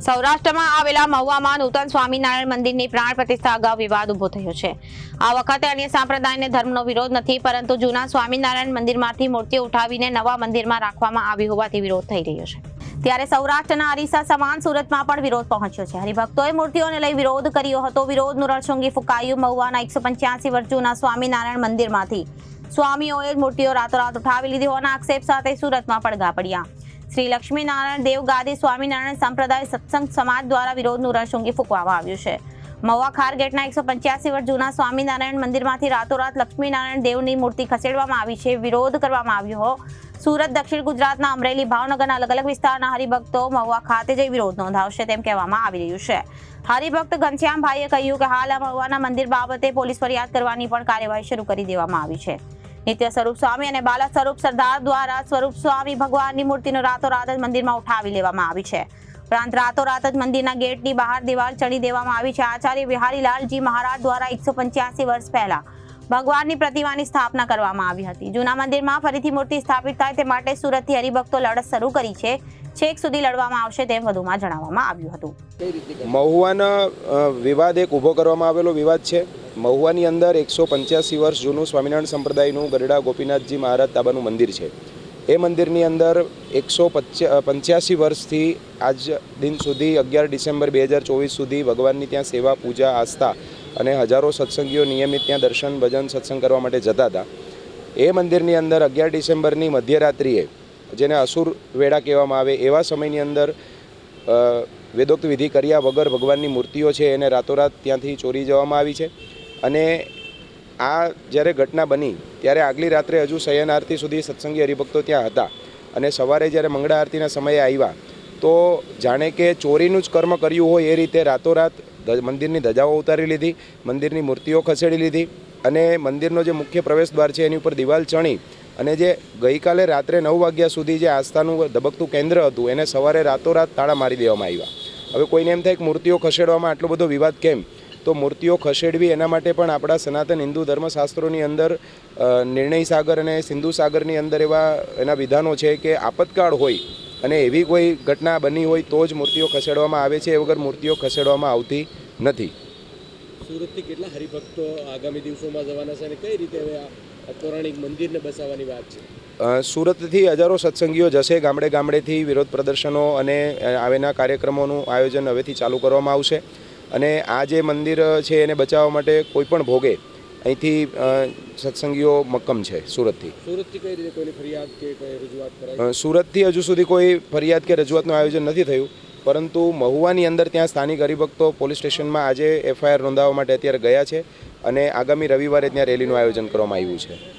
સૌરાષ્ટ્રમાં આવેલા મહુવામાં નૂતન સ્વામિનારાયણ મંદિરની પ્રાણ પ્રતિષ્ઠા અગાઉ વિવાદ ઊભો થયો છે. આ વખતે અન્ય સંપ્રદાયને ધર્મનો વિરોધ નથી, પરંતુ જૂના સ્વામિનારાયણ મંદિરમાંથી મૂર્તિઓ ઉઠાવીને નવા મંદિરમાં રાખવામાં આવી હોવાથી વિરોધ થઈ રહ્યો છે. ત્યારે સૌરાષ્ટ્રના અરીસા સમાન સુરતમાં પણ વિરોધ પહોંચ્યો છે. હરિભક્તોએ મૂર્તિઓને લઈ વિરોધ કર્યો હતો. વિરોધનું રણછુંગી ફૂંકાયું મહુવાના એકસો પંચ્યાસી વર્ષ જૂના સ્વામિનારાયણ મંદિરમાંથી. સ્વામીઓએ મૂર્તિઓ રાતોરાત ઉઠાવી લીધી હોવાના આક્ષેપ સાથે સુરતમાં પડઘા પડ્યા. શ્રી લક્ષ્મીનારાયણ દેવ ગાદી સ્વામિનારાયણ સંપ્રદાય સત્સંગ સમાજ દ્વારા વિરોધનું રણસુંગી ફૂંકવામાં આવ્યું છે. મહુવા ખાર ગેટના એકસો પંચ્યાસી વર્ષ જૂના સ્વામિનારાયણ મંદિરમાંથી રાતોરાત લક્ષ્મીનારાયણ દેવની મૂર્તિ ખસેડવામાં આવી છે. વિરોધ કરવામાં આવ્યો સુરત, દક્ષિણ ગુજરાતના અમરેલી, ભાવનગરના અલગ અલગ વિસ્તારના હરિભક્તો મહુવા ખાતે જઈ વિરોધ નોંધાવશે તેમ કહેવામાં આવી રહ્યું છે. હરિભક્ત ઘનશ્યામભાઈએ કહ્યું કે હાલ આ મહુવાના મંદિર બાબતે પોલીસ ફરિયાદ કરવાની પણ કાર્યવાહી શરૂ કરી દેવામાં આવી છે. નિત્ય સ્વરૂપ સ્વામી અને બાલા સ્વરૂપ સરદાર દ્વારા સ્વરૂપ સ્વામી ભગવાનની મૂર્તિનો રાતોરાત જ મંદિરમાં ઉઠાવી લેવામાં આવી છે. ઉપરાંત રાતોરાત જ મંદિરના ગેટની બહાર દિવાલ ચડી દેવામાં આવી છે. આચાર્ય બિહારીલાલજી મહારાજ દ્વારા એકસો પંચ્યાસી વર્ષ પહેલા ભગવાનની પ્રતિમાની સ્થાપના કરવામાં આવી હતી. જૂના મંદિરમાં ફરીથી મૂર્તિ સ્થાપિત થાય તે માટે સુરતથી હરિભક્તો લડત શરૂ કરી છે. છેક સુધી લડવામાં આવશે તેમ વધુમાં જણાવવામાં આવ્યું હતું. મહુવાના વિવાદ એક ઊભો કરવામાં આવેલો વિવાદ છે. મહુવાની અંદર એકસો પંચ્યાસી વર્ષ જૂનું સ્વામિનારાયણ સંપ્રદાયનું ગરડા ગોપીનાથજી મહારાજ તાબાનું મંદિર છે. એ મંદિરની અંદર એકસો પંચ્યાસી વર્ષથી આજ દિન સુધી અગિયાર ડિસેમ્બર બે હજાર ચોવીસ સુધી ભગવાનની ત્યાં સેવા, પૂજા, આસ્થા અને હજારો સત્સંગીઓ નિયમિત ત્યાં દર્શન, ભજન, સત્સંગ કરવા માટે જતા હતા. એ મંદિરની અંદર અગિયાર ડિસેમ્બરની મધ્યરાત્રિએ, જેને અસુર વેળા કહેવામાં આવે, એવા સમયની અંદર વેદોક્ત વિધિ કર્યા વગર ભગવાનની મૂર્તિઓ છે એને રાતોરાત ત્યાંથી ચોરી જવામાં આવી છે. અને આ જ્યારે ઘટના બની, ત્યારે આગલી રાત્રે હજુ શયન આરતી સુધી સત્સંગી હરિભક્તો ત્યાં હતા અને સવારે જ્યારે મંગળા આરતીના સમયે આવ્યા, તો જાણે કે ચોરીનું જ કર્મ કર્યું હોય એ રીતે રાતોરાત મંદિરની ધજાઓ ઉતારી લીધી, મંદિરની મૂર્તિઓ ખસેડી લીધી અને મંદિરનો જે મુખ્ય પ્રવેશ દ્વાર છે એની ઉપર દિવાલ ચણી અને જે ગઈકાલે રાત્રે નવ વાગ્યા સુધી જે આસ્થાનું ધબકતું કેન્દ્ર હતું, એને સવારે રાતોરાત તાળા મારી દેવામાં આવ્યા. હવે કોઈને એમ થાય કે મૂર્તિઓ ખસેડવામાં આટલો બધો વિવાદ કેમ? તો મૂર્તિઓ ખસેડવી એના માટે પણ આપણા સનાતન હિન્દુ ધર્મશાસ્ત્રોની અંદર નિર્ણય સાગર અને સિંધુ સાગરની અંદર એવા એના વિધાનો છે કે આપતકાળ હોય અને એવી કોઈ ઘટના બની હોય તો જ મૂર્તિઓ ખસેડવામાં આવે છે એ વગર મૂર્તિઓ ખસેડવામાં આવતી નથી. સુરતથી કેટલા હરિભક્તો આગામી દિવસોમાં જવાના છે અને કઈ રીતે હવે આ પૌરાણિક મંદિરને બસાવવાની વાત છે? સુરતથી હજારો સત્સંગીઓ જશે ગામડે ગામડેથી વિરોધ પ્રદર્શનો અને આવેના કાર્યક્રમોનું આયોજન હવેથી ચાલુ કરવામાં આવશે. અને આ જે મંદિર છે એને બચાવવા માટે કોઈ પણ ભોગે અહીંથી સત્સંગીઓ મક્કમ છે સુરતથી. સુરતથી કઈ રીતે કોઈની ફરિયાદ કે કોઈ રજૂઆત કરાય સુરતથી હજુ સુધી કોઈ ફરિયાદ કે રજૂઆતનું આયોજન નથી થયું પરંતુ મહુવાની અંદર ત્યાં સ્થાનિક હરિભક્તો પોલીસ સ્ટેશનમાં આજે એફઆઈઆર નોંધાવવા માટે અત્યારે ગયા છે અને આગામી રવિવારે ત્યાં રેલીનું આયોજન કરવામાં આવ્યું છે.